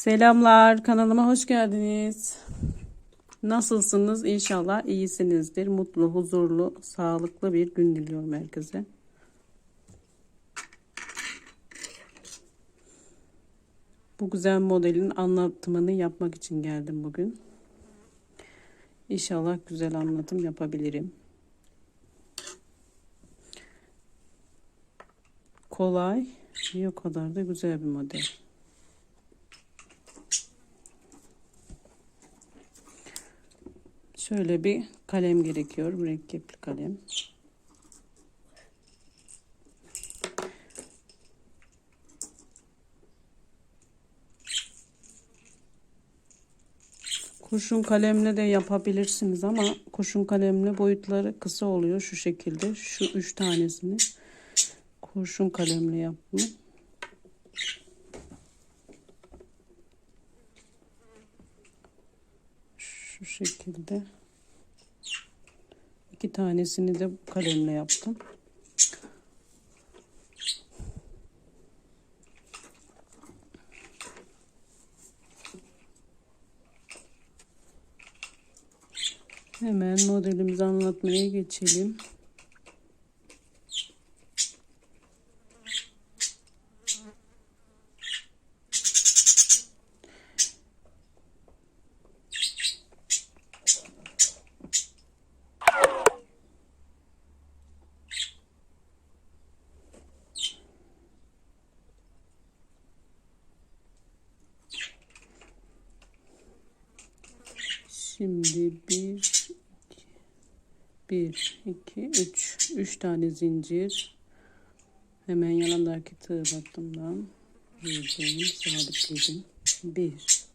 Selamlar kanalıma hoş geldiniz. Nasılsınız? İnşallah iyisinizdir. Mutlu, huzurlu, sağlıklı bir gün diliyorum herkese. Bu güzel modelin anlatımını yapmak için geldim bugün. İnşallah güzel anlatım yapabilirim. Kolay, o kadar da güzel bir model. Şöyle bir kalem gerekiyor. Mürekkepli kalem. Kurşun kalemle de yapabilirsiniz ama kurşun kalemle boyutları kısa oluyor şu şekilde. Şu üç tanesini kurşun kalemle yaptım. Şu şekilde. İki tanesini de kalemle yaptım. Hemen modelimizi anlatmaya geçelim. Şimdi bir, iki, bir, iki, üç, üç tane zincir. Hemen yanındaki tığ battımdan girdim, sabitledim. Bir,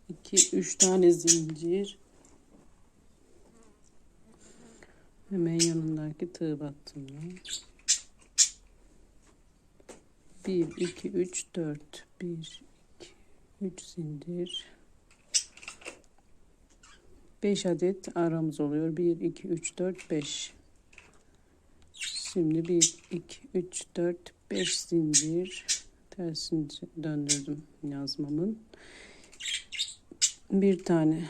iki, üç tane zincir. Hemen yanındaki tığ battımdan. Bir, iki, üç, dört. Bir, iki, üç zincir. 5 adet aramız oluyor. 1, 2, 3, 4, 5. Şimdi 1, 2, 3, 4, 5 zincir. Tersini döndürdüm yazmamın. Bir tane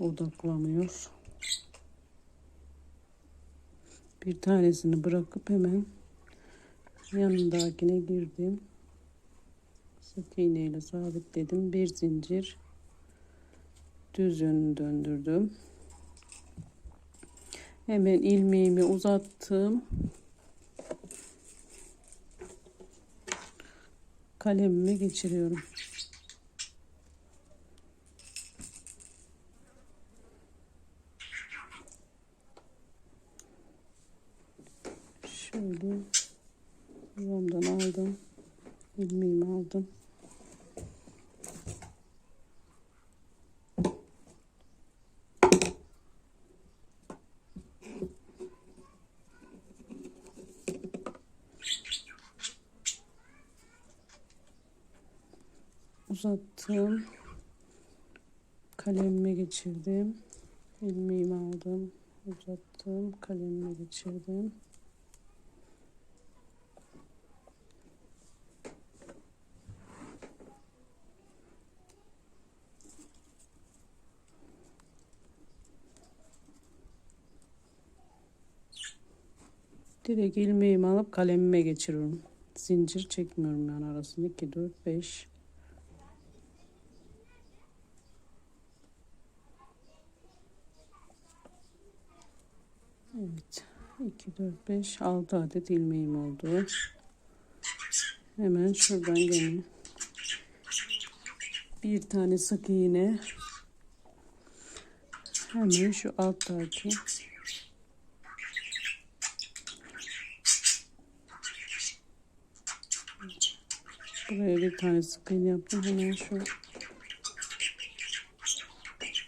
odaklamıyor. Bir tanesini bırakıp hemen yanındakine girdim. Sık iğne ile sabitledim. Bir zincir düz yönünü döndürdüm. Hemen ilmeğimi uzattım. Kalemimi geçiriyorum. Şöyle yuvamdan aldım. ilmeğimi aldım. uzattım. Kalemime geçirdim. ilmeğimi aldım. Uzattım. Kalemime geçirdim. Direkt ilmeğimi alıp kalemime geçiriyorum. Zincir çekmiyorum yani arasında 2, 4, 5, Evet. 2, 4, 5, 6 adet ilmeğim oldu. Hemen şuradan gene bir tane sık iğne. Hemen şu alttaki. Buraya bir tane sık iğne yaptım. Hemen şu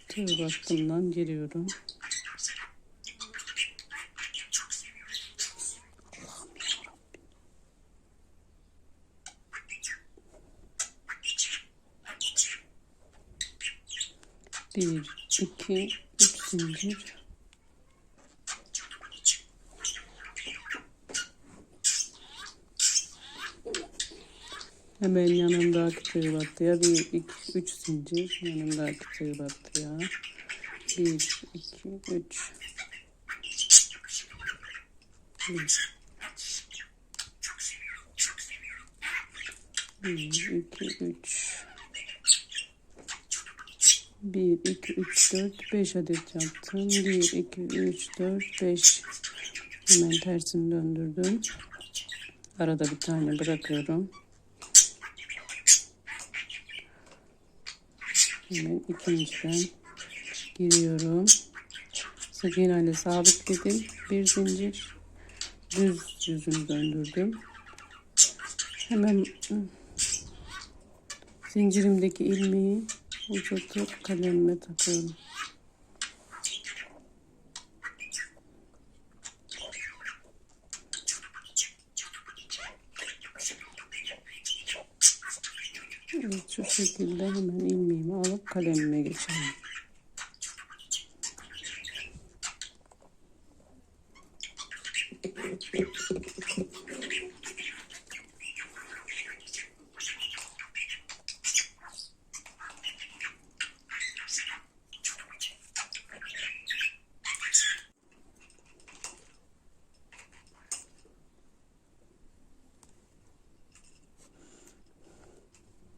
tığ battımdan giriyorum Bir, iki, üç zincir. Hemen yanındaki tığ battıya bir, iki, üç zincir. Yanındaki tığ battıya. Bir, iki, üç. Bir. Bir, iki, üç. Bir, iki, üç, dört, beş adet yaptım. Bir, iki, üç, dört, beş. Hemen tersini döndürdüm. Arada bir tane bırakıyorum. Hemen ikinciden giriyorum. Sık iğneyle sabitledim. Bir zincir düz yüzünü döndürdüm. Hemen zincirimdeki ilmeği uzatıp kalemime takıyorum. Evet şu şekilde hemen ilmeğimi alıp kalemime geçelim.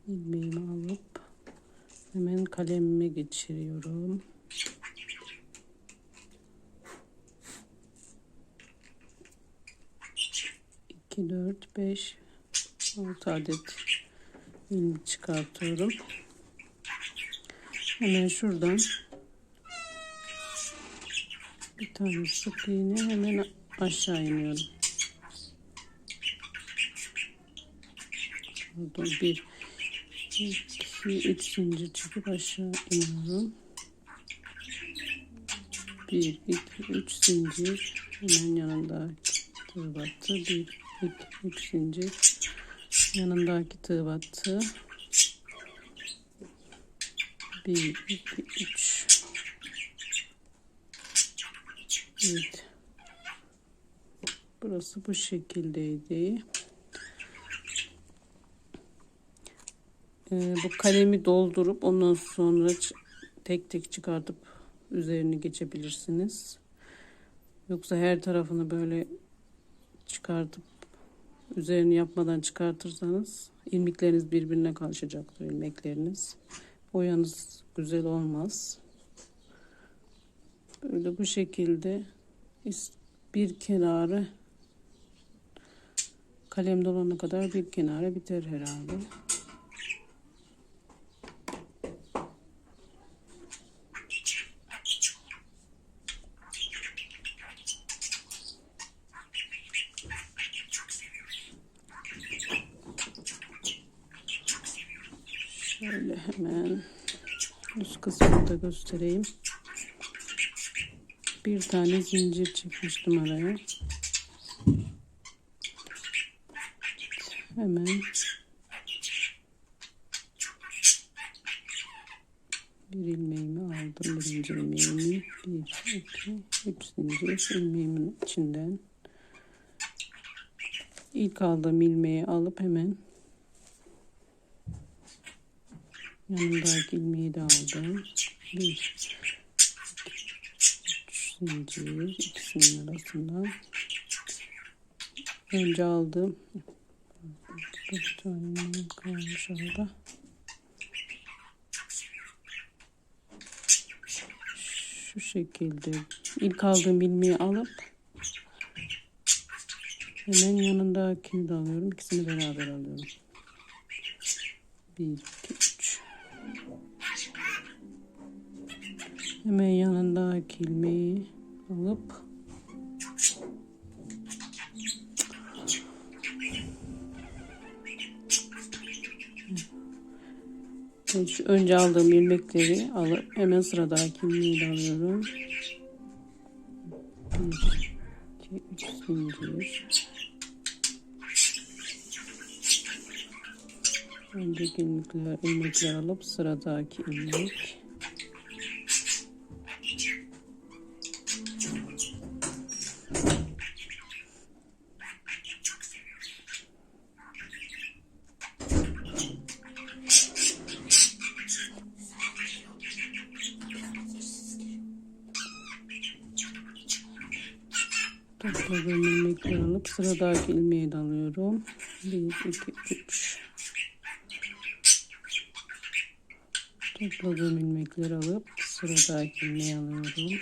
ilmeğimi alıp hemen kalemime geçiriyorum. İki, dört, beş, altı adet ilmek çıkartıyorum. Hemen şuradan bir tane sık iğne hemen aşağı iniyorum. Pardon bir 2 3 zincir çıkıp aşağı iniyorum. 1 2 3 zincir hemen yanında tığ battı. 1 2 3 zincir yanındaki tığ battı. 1 2 3 Evet. Burası bu şekildeydi. Ee, bu kalemi doldurup ondan sonra tek tek çıkartıp üzerini geçebilirsiniz. Yoksa her tarafını böyle çıkartıp üzerini yapmadan çıkartırsanız ilmekleriniz birbirine karışacaktır ilmekleriniz. Boyanız güzel olmaz. Böyle bu şekilde bir kenarı kalem dolana kadar bir kenarı biter herhalde. Şöyle hemen üst kısmını da göstereyim. Bir tane zincir çekmiştim araya. Hemen bir ilmeğimi aldım. Birinci ilmeğimi. Bir, iki, üç zincir ilmeğimin içinden. İlk aldığım ilmeği alıp hemen Yanındaki ilmeği de aldım. Bir, üç zincir ikisinin arasından. Önce aldım. Bir tane kalmış orada. Şu şekilde ilk aldığım ilmeği alıp hemen yanındakini de alıyorum. İkisini beraber alıyorum. Bir, Hemen yanındaki ilmeği alıp önce aldığım ilmekleri alıp hemen sıradaki ilmeği de alıyorum. Bir, iki, üç zincir. Önceki ilmekler, ilmekler alıp sıradaki ilmek. Sıradaki ilmeği de alıyorum. 1, 2, 3. Topladığım ilmekleri alıp sıradaki ilmeği alıyorum.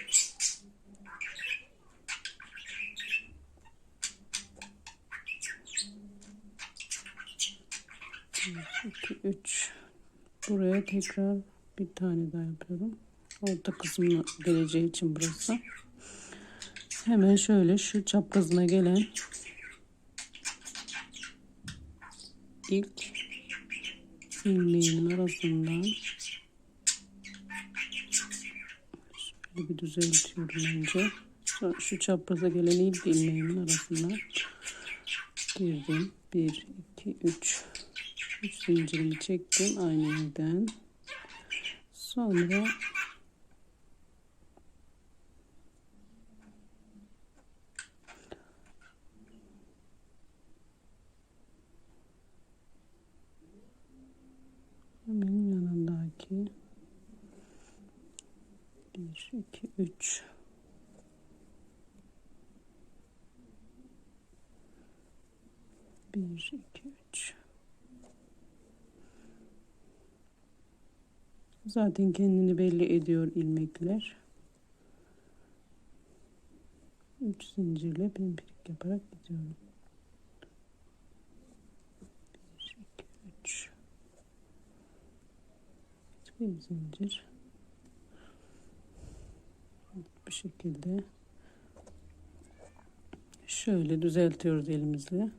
2, 3. Buraya tekrar bir tane daha yapıyorum. Orta kısmına geleceği için burası. Hemen şöyle şu çaprazına gelen ilk ilmeğimin arasından şöyle bir düzeltiyorum önce. Sonra şu çapraza gelen ilk ilmeğimin arasından girdim. 1, 2, 3 3 zincirimi çektim aynı yerden. Sonra hemen yanındaki 1 2 3 1 2 3 Zaten kendini belli ediyor ilmekler. 3 zincirle pimpik yaparak gidiyorum. 1 2 3 bir zincir bu şekilde şöyle düzeltiyoruz elimizle.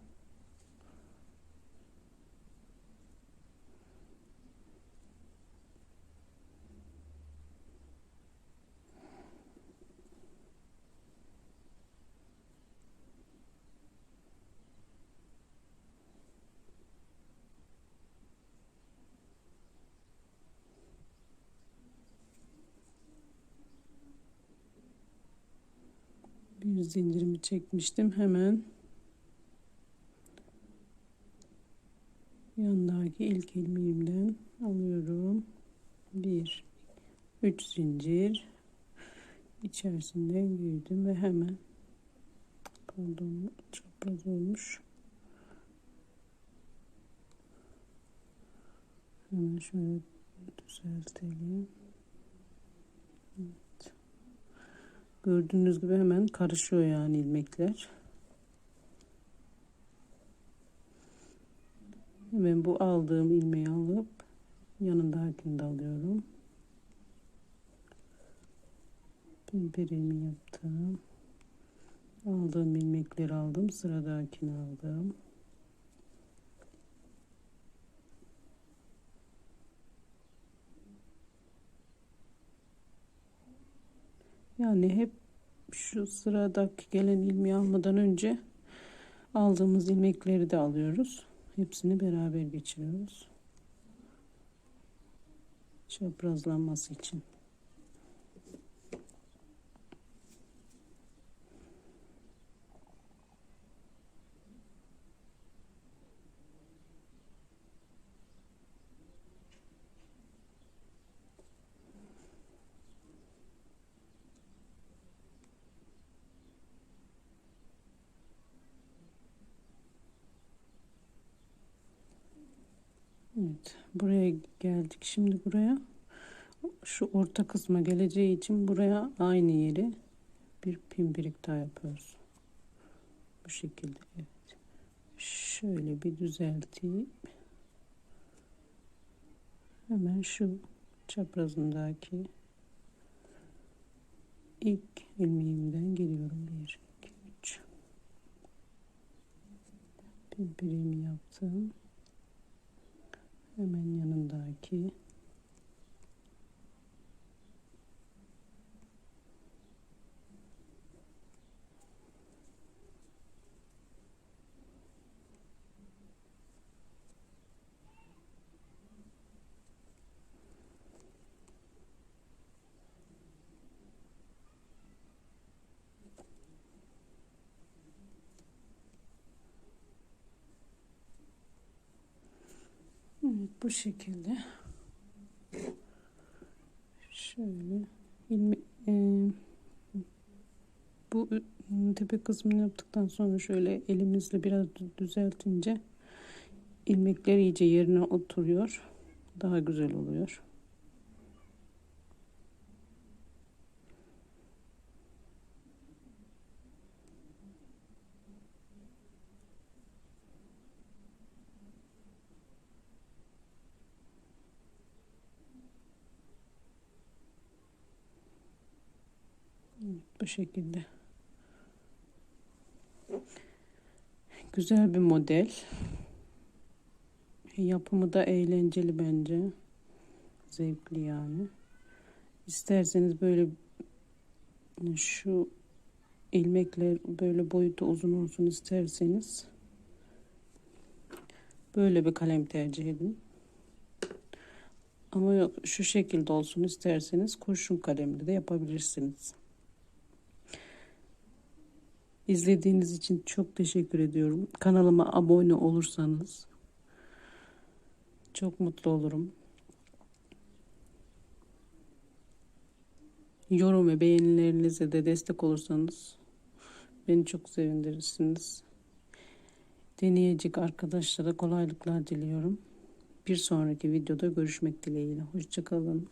Bir zincirimi çekmiştim. Hemen yandaki ilk ilmeğimden alıyorum. Bir üç zincir. İçerisinden girdim ve hemen pardon çapraz olmuş. Hemen şöyle düzeltelim Gördüğünüz gibi hemen karışıyor yani ilmekler. Hemen bu aldığım ilmeği alıp yanındakini de alıyorum. Pimpirimi yaptım. Aldığım ilmekleri aldım. Sıradakini aldım. Yani hep şu sıradaki gelen ilmeği almadan önce aldığımız ilmekleri de alıyoruz. Hepsini beraber geçiriyoruz. Çaprazlanması için. Evet, buraya geldik. Şimdi buraya şu orta kısma geleceği için buraya aynı yeri bir pimpirik daha yapıyoruz. Bu şekilde. Evet. Şöyle bir düzelteyim. Hemen şu çaprazındaki ilk ilmeğimden geliyorum. 1 2 3 Pimpirimi yaptım hemen yanındaki Evet bu şekilde. Şöyle ilmi, e, Bu tepe kısmını yaptıktan sonra şöyle elimizle biraz dü- düzeltince ilmekler iyice yerine oturuyor. Daha güzel oluyor. Bu şekilde. Güzel bir model. Yapımı da eğlenceli bence. Zevkli yani. İsterseniz böyle şu ilmekler böyle boyutu uzun olsun isterseniz böyle bir kalem tercih edin. Ama yok şu şekilde olsun isterseniz kurşun kalemle de yapabilirsiniz. İzlediğiniz için çok teşekkür ediyorum. Kanalıma abone olursanız çok mutlu olurum. Yorum ve beğenilerinize de destek olursanız beni çok sevindirirsiniz. Deneyecek arkadaşlara kolaylıklar diliyorum. Bir sonraki videoda görüşmek dileğiyle. Hoşçakalın.